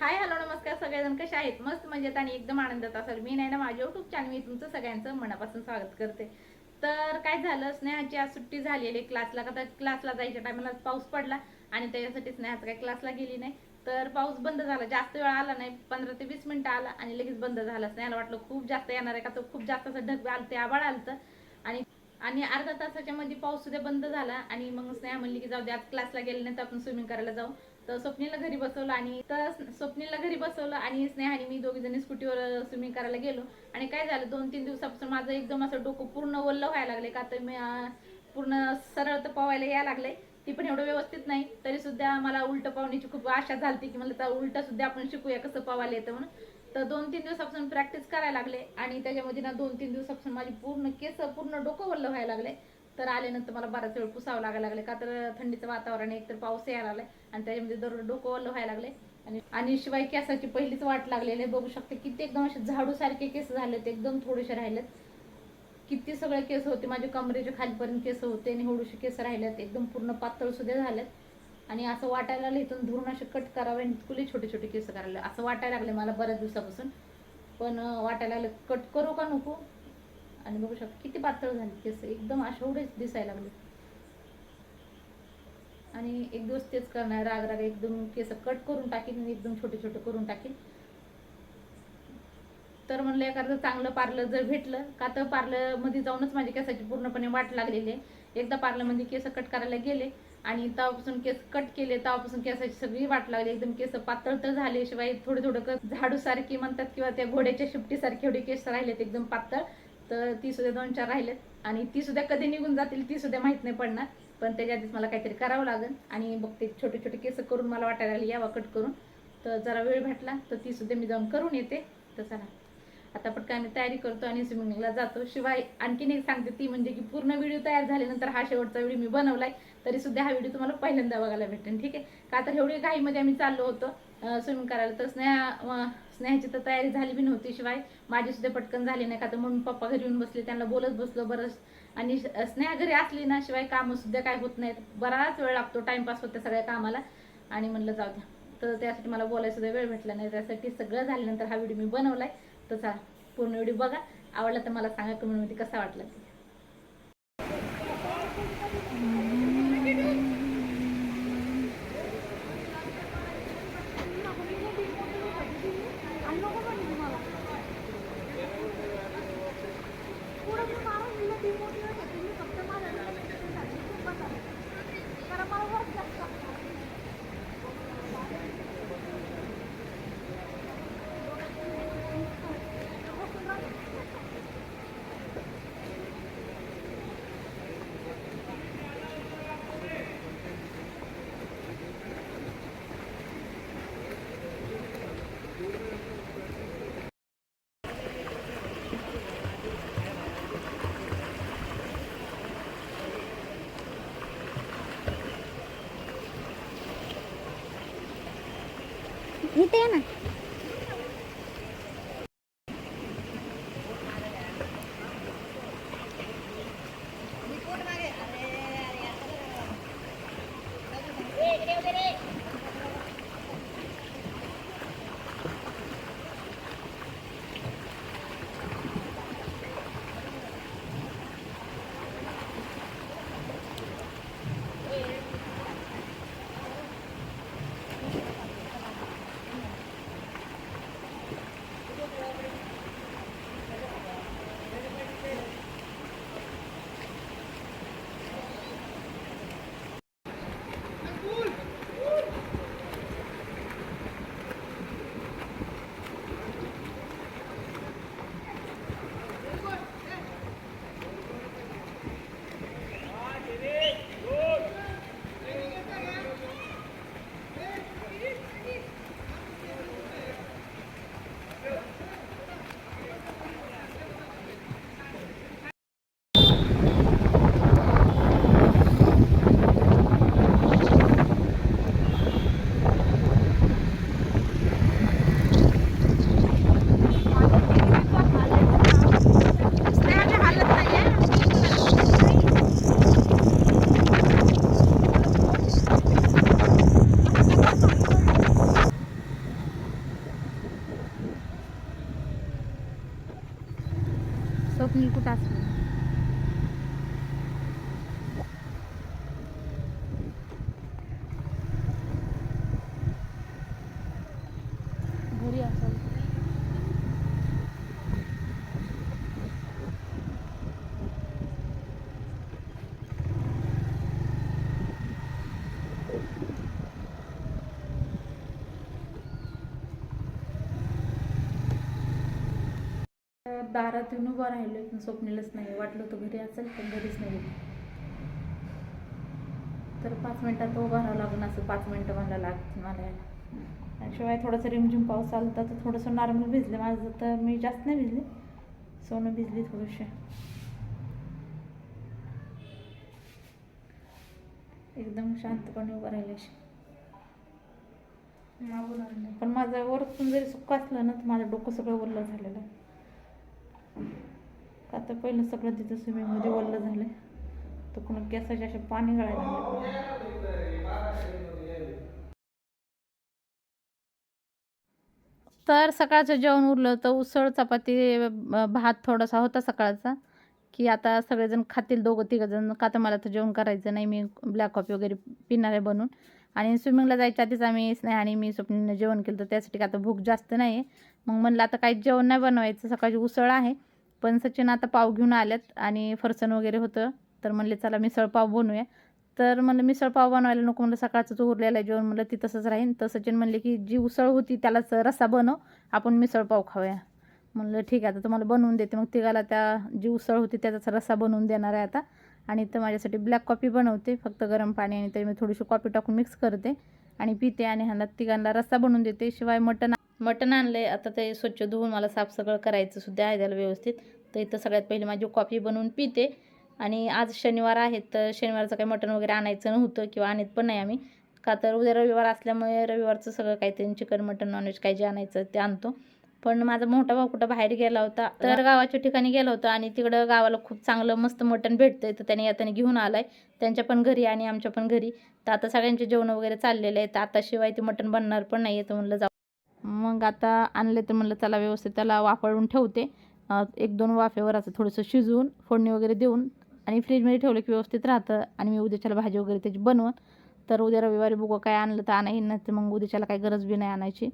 Hi hello नमस्कार सगळेजण. कसे आहेत? मस्त मजेत आणि एकदम आनंदात असेल. मी नाही ना माझ्या युट्यूब चॅनल मी तुमचं सगळ्यांचं मनापासून स्वागत करते. तर काय झालं? स्नेहाची आज सुट्टी झालेली क्लासला का तर क्लासला जायच्या टायमाला पाऊस पडला आणि त्याच्यासाठी स्नेहाचं काही क्लासला गेली नाही. तर पाऊस बंद झाला. जास्त वेळ आला नाही. पंधरा ते वीस मिनिटं आला आणि लगेच बंद झाला. स्नेहाला वाटलं खूप जास्त येणार आहे का? तर खूप जास्त असं ढग आलं ते आबाळ आलं आणि आणि अर्धा तासाच्या मध्ये पाऊस सुद्धा बंद झाला आणि मग स्नेहा म्हणली की जाऊ दे आज क्लासला गेले नाही तर आपण स्विमिंग करायला जाऊ. तर स्वप्नीला घरी बसवलं आणि तर स्वप्नीला घरी बसवलं आणि स्नेहाने मी दोघी जणी स्कूटीवर स्विमिंग करायला गेलो. आणि काय झालं दोन तीन दिवसापासून माझं एकदम असं डोकं पूर्ण ओल्लं व्हायला लागले. का तर मी पूर्ण सरळ तर पवायला यायला लागले. ती पण एवढं व्यवस्थित नाही. तरी सुद्धा मला उलट पावण्याची खूप आशा झाली की मला उलट सुद्धा आपण शिकूया कसं पवायला येतं म्हणून. तर दोन तीन दिवसापासून प्रॅक्टिस करायला लागले. आणि त्याच्यामध्ये ना दोन तीन दिवसापासून माझी पूर्ण केस पूर्ण डोकं वल्ल व्हायला लागले. तर आल्यानंतर मला बराच वेळ पुसावं लागायला लागले का तर थंडीचं वातावरण आहे, एक तर पाऊस यायला लागलाय आणि त्याच्यामध्ये दररोज डोकं वल्ल व्हायला लागले आणि आणि शिवाय केसाची पहिलीच वाट लागलेली आहे. बघू शकते किती एकदम असे झाडू सारखे केस झालेत एकदम थोडेसे राहिलेत. किती सगळे केस होते. माझे कमरेच्या खालीपर्यंत केस होते आणि हळूशे केस राहिलेत. एकदम पूर्ण पातळ सुद्धा झालेत. आणि असं वाटायला लागलं इथून धरून असे कट करावे आणि तुले छोटे छोटे केस करायला असं वाटायला लागले मला बऱ्याच दिवसापासून. पण वाटायला लागलं कट करू का नको? आणि बघू शकतो किती पातळ झाली केस एकदम असे एवढेच दिसायला लागले. आणि एक दिवस तेच करणार राग राग एकदम केस कट करून टाकीन आणि एकदम छोटे छोटे करून टाकीन. तर म्हणलं एखादं चांगलं पार्लर जर भेटलं का तर पार्लरमध्ये जाऊनच माझ्या केसाची पूर्णपणे वाट लागलेली. आहे एकदा पार्लरमध्ये केस कट करायला गेले आणि तेव्हापासून केस कट केले तेव्हापासून केसाची सगळी वाट लागली. एकदम केस पातळ तर झाले शिवाय थोडे थोडं झाडूसारखी झाडू म्हणतात किंवा त्या घोड्याच्या शिपटीसारखे एवढे केस राहिलेत एकदम पातळ. तर ती सुद्धा दोन चार राहिलेत. आणि ती सुद्धा कधी निघून जातील ती सुद्धा माहीत नाही पडणार. पण त्याच्या आधीच मला काहीतरी करावं लागेल. आणि मग ते छोटे छोटे केस करून मला वाटायला लागली यावा कट करून. तर जरा वेळ भेटला तर ती सुद्धा मी जाऊन करून येते. तर चला. आता पटकन आम्ही तयारी करतो आणि स्विमिंगला जातो. शिवाय आणखीन एक सांगते ती म्हणजे की पूर्ण व्हिडिओ तयार झाल्यानंतर हा शेवटचा व्हिडिओ मी बनवलाय. तरी सुद्धा हा व्हिडिओ तुम्हाला पहिल्यांदा बघायला भेटेल. ठीक आहे? का तर एवढी घाईमध्ये आम्ही चाललो होतो स्विमिंग करायला. तर स्नेहा स्नेहाची तर तयारी झाली बी नव्हती शिवाय. माझी सुद्धा पटकन झाली नाही का तर म्हणून पप्पा घरी येऊन बसले त्यांना बोलत बसलो बरंच. आणि स्नेहा घरी असली ना शिवाय कामं सुद्धा काय होत नाहीत. बराच वेळ लागतो टाइमपास होते सगळ्या कामाला. आणि म्हणलं जाऊ द्या. तर त्यासाठी मला बोलायला सुद्धा वेळ भेटला नाही. त्यासाठी सगळं झाल्यानंतर हा व्हिडिओ मी बनवलाय. तर पूर्ण व्हिडिओ बघा. आवडला तर मला सांगा कमेंटमध्ये कसा वाटला ते इथे ना दारात येऊन उभं राहिलो पण स्वप्नीलच नाही वाटलं होतं घरी असेल पण घरीच नाही तर पाच मिनिटात उभं राहावं लागून असं पाच मिनिटं मला लागतील मला यायला शिवाय थोडंसं रिमझिम पाऊस आला होता तर थोडंसं नॉर्मल भिजले. माझं तर मी जास्त नाही भिजले. सोनं भिजली थोडीशी. एकदम शांतपणे उभं राहिले पण माझं वरतून जरी सुक्क असलं ना तर माझं डोकं सगळं ओलं झालेलं आहे. का तर पहिलं सगळं तिथं स्विमिंगमध्ये ओलं झालं तर पुन्हा केसाचे असे पाणी गळायला लागले. तर सकाळचं जेवण उरलं तर उसळ चपाती भात थोडासा होता सकाळचा की आता सगळेजण खातील दोघं तिघंजण का तर मला तर जेवण करायचं नाही मी ब्लॅक कॉफी वगैरे पिणार आहे बनवून. आणि स्विमिंगला जायच्या आधीच आम्ही आणि मी स्वप्नीनं जेवण केलं तर त्यासाठी का आता भूक जास्त नाही आहे मग म्हणलं आता काही जेवण नाही बनवायचं. सकाळची उसळ आहे. पण सचिन आता पाव घेऊन आल्यात आणि फरसन वगैरे होतं. तर म्हणले चला मिसळपाव बनवूया. तर म्हणलं मिसळपाव बनवायला नको. म्हणलं सकाळचं जो उरलेला आहे जेवण. म्हणलं ती तसंच राहीन. तर सचिन म्हणले की जी उसळ होती त्यालाच रस्सा बनव. आपण मिसळपाव खाऊया. म्हणलं ठीक आहे आता तुम्हाला बनवून देते. मग तिघाला त्या जी उसळ होती त्याचाच रस्सा बनवून देणार आहे आता. आणि इथं माझ्यासाठी ब्लॅक कॉफी बनवते. फक्त गरम पाणी आणि त्याच्यामध्ये थोडीशी कॉफी टाकून मिक्स करते. आणि पिते आणि ह्यांना तिघांना रस्सा बनवून देते. शिवाय मटण मटण आणले आता ते स्वच्छ धुवून मला साफ सगळं करायचं सुद्धा आहे त्याला व्यवस्थित. तर इथं सगळ्यात पहिले माझी कॉफी बनवून पिते. आणि आज शनिवार आहे तर शनिवारचं काही मटण वगैरे आणायचं नव्हतं किंवा आणत पण नाही आम्ही. का तर उद्या रविवार असल्यामुळे रविवारचं सगळं काहीतरी चिकन मटण नॉनव्हेज काही जे आणायचं ते आणतो. पण माझा मोठा भाऊ कुठं बाहेर गेला होता तर गावाच्या ठिकाणी गेला होता आणि तिकडं गावाला खूप चांगलं मस्त मटण भेटतंय तर त्याने येताना घेऊन आलाय. त्यांच्या पण घरी आणि आमच्या पण घरी. तर आता सगळ्यांचे जेवण वगैरे चाललेले आहेत. आता शिवाय ते मटण बनणार पण नाही तर म्हणलं जाऊ. मग आता आणले तर म्हणलं चला व्यवस्थित त्याला वापरून ठेवते. एक दोन वाफेवर असं थोडंसं शिजवून फोडणी वगैरे देऊन आणि फ्रीजमध्ये ठेवलं की व्यवस्थित राहतं आणि मी उद्याच्याला भाजी वगैरे त्याची बनवून तर उद्या रविवारी बुगं काय आणलं तर आणायला नाही तर मग उद्याच्याला काही गरज बी नाही आणायची.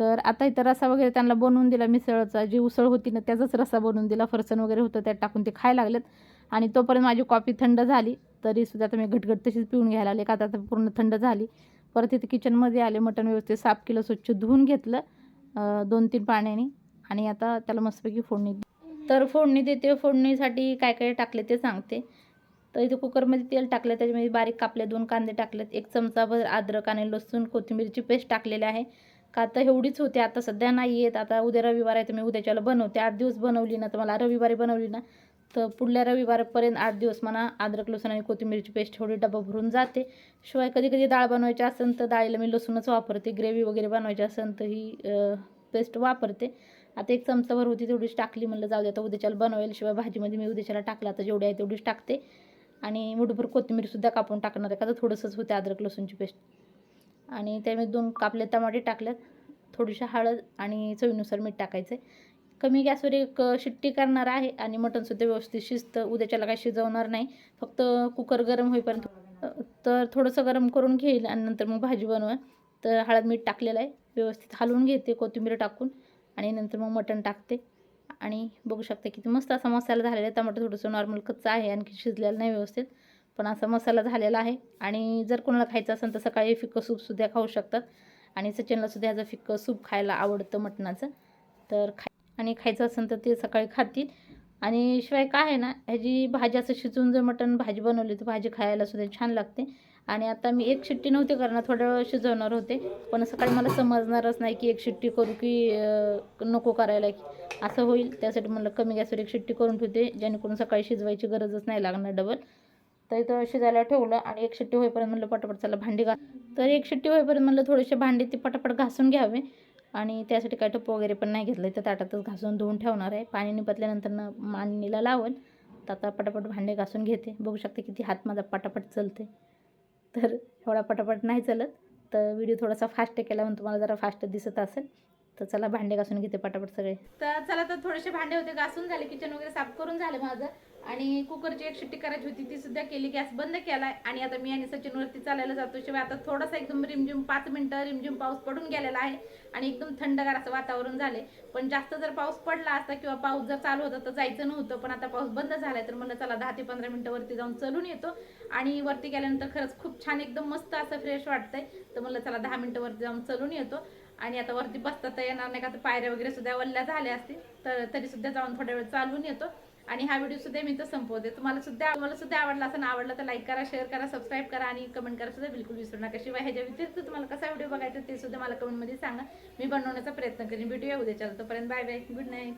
तर आता इथं रसा वगैरे त्यांना बनवून दिला मिसळचा जी उसळ होती ना त्याचाच रसा बनवून दिला. फरसन वगैरे होतं त्यात टाकून ते खायला लागलेत. आणि तोपर्यंत माझी कॉफी थंड झाली. तरी सुद्धा आता मी घटघट तशीच पिऊन घ्यायला लागले. का आता पूर्ण थंड झाली. परत इथे किचनमध्ये आले मटण व्यवस्थित साफ केलं स्वच्छ धुवून घेतलं दोन तीन पाण्याने. आणि आता त्याला मस्तपैकी फोडणी तर फोडणी देते. फोडणीसाठी काय काय टाकले ते सांगते. तर इथे कुकरमध्ये तेल टाकलं त्याच्यामध्ये बारीक कापले दोन कांदे टाकलेत. एक चमचाभर अद्रक आणि लसूण कोथिंबीरची पेस्ट टाकलेली आहे. का तर एवढीच होते आता सध्या नाही येत आता उद्या रविवार आहे तर मी उद्याच्याला बनवते. आठ दिवस बनवली ना तर मला रविवारी बनवली ना तर पुढल्या रविवारपर्यंत आठ दिवस मला अद्रक लसूण आणि कोथिंबीरची पेस्ट थोडी डबा भरून जाते. शिवाय कधी कधी डाळ बनवायची असेल तर डाळीला मी लसूणच वापरते ग्रेव्ही वगैरे बनवायची असेल तर ही पेस्ट वापरते. आता एक चमचाभर होती तेवढीच टाकली म्हणलं जाऊ दे आता उद्याच्याला बनवेल शिवाय भाजीमध्ये मी उद्याच्याला टाकला तर जेवढी आहे तेवढीच टाकते. आणि मुठभर कोथिंबीरसुद्धा कापून टाकणार आहे का तर थोडंसंच होते अद्रक लसूणची पेस्ट. आणि त्यामध्ये दोन कापले टमाटे टाकल्यात थोडीशी हळद आणि चवीनुसार मीठ टाकायचं कमी गॅसवर एक शिट्टी करणार आहे आणि मटणसुद्धा व्यवस्थित शिजतं. उद्याच्याला काय शिजवणार नाही. फक्त कुकर गरम होईपर्यंत तर थोडंसं गरम करून घेईल आणि नंतर मग भाजी बनवा तर हळद मीठ टाकलेलं आहे. व्यवस्थित हलवून घेते कोथिंबीर टाकून आणि नंतर मग मटण टाकते. आणि बघू शकता किती मस्त असा मसाला झालेला आहे. टमाटर थोडंसं नॉर्मल कच्चा आहे आणखी शिजलेलं नाही व्यवस्थित. पण असा मसाला झालेला आहे. आणि जर कोणाला खायचं असेल तर सकाळी फिक्कं सूपसुद्धा खाऊ शकतात. आणि सचिनला सुद्धा ह्याचं फिक्कं सूप खायला आवडतं मटणाचं. तर खा आणि खायचं असेल तर ते सकाळी खातील. आणि शिवाय काय आहे ना ह्याची भाजी असं शिजवून जर मटण भाजी बनवली तर भाजी खायला सुद्धा छान लागते. आणि आता मी एक शिट्टी नव्हती करणार थोडं वेळ शिजवणार होते. पण सकाळी मला समजणारच नाही की एक शिट्टी करू की नको करायला असं होईल. त्यासाठी मला कमी गॅसवर एक शिट्टी करून ठेवते जेणेकरून सकाळी शिजवायची गरजच नाही लागणार डबल. तर इथं शिजायला ठेवलं आणि एक शिट्टी होईपर्यंत म्हणलं पटापट चला भांडी घा तर एक शिट्टी होईपर्यंत म्हणलं थोडेसे भांडी ते पटापट घासून घ्यावे. आणि त्यासाठी काय टप वगैरे पण नाही घेतलं. तर ताटातच घासून धुवून ठेवणार आहे. पाणी निपतल्यानंतर मांडणीला लावल तर आता पटापट भांडे घासून घेते. बघू शकते किती हात माझा पटापट चलते. तर एवढा पटापट नाही चलत. तर व्हिडिओ थोडासा फास्ट केला म्हणून तुम्हाला जरा फास्ट दिसत असेल. तर चला भांडे घासून घेते पटापट सगळे. तर चला तर थोडेसे भांडे होते घासून झाले. किचन वगैरे साफ करून झाले माझं. आणि कुकरची एक शिट्टी करायची होती ती सुद्धा केली गॅस बंद केलाय. आणि आता मी आणि सचिन वरती चालायला जातो शिवाय आता थोडासा एकदम रिमझिम पाच मिनिटं रिमझिम पाऊस पडून गेलेला आहे आणि एकदम थंडगार असं वातावरण झाले पण जास्त जर पाऊस पडला असता किंवा पाऊस जर चालू होता तर जायचं नव्हतं. पण आता पाऊस बंद झालाय तर म्हणलं चला दहा ते पंधरा मिनिटं वरती जाऊन चलून येतो. आणि वरती गेल्यानंतर खरंच खूप छान एकदम मस्त असं फ्रेश वाटतंय. तर म्हणलं चला दहा मिनिटं वरती जाऊन चलून येतो. आणि आता वरती बसता तर येणार नाही का तर पायऱ्या वगैरे सुद्धा वल्ल्या झाल्या असतील. तर तरी सुद्धा जाऊन थोड्या वेळ चालून येतो. आणि हा व्हिडिओ सुद्धा मी तर संपवते. तुम्हाला सुद्धा तुम्हाला सुद्धा आवडला असं आवडला तर लाईक करा शेअर करा सबस्क्राईब करा आणि कमेंट करा सुद्धा बिलकुल विसरू नका. शिवाय ह्याच्या व्यतिरिक्त तुम्हाला कसा व्हिडिओ बघायचा ते सुद्धा मला कमेंटमध्ये सांगा. मी बनवण्याचा प्रयत्न करेन. व्हिडिओ उद्याच्या तोपर्यंत बाय बाय गुड नाईट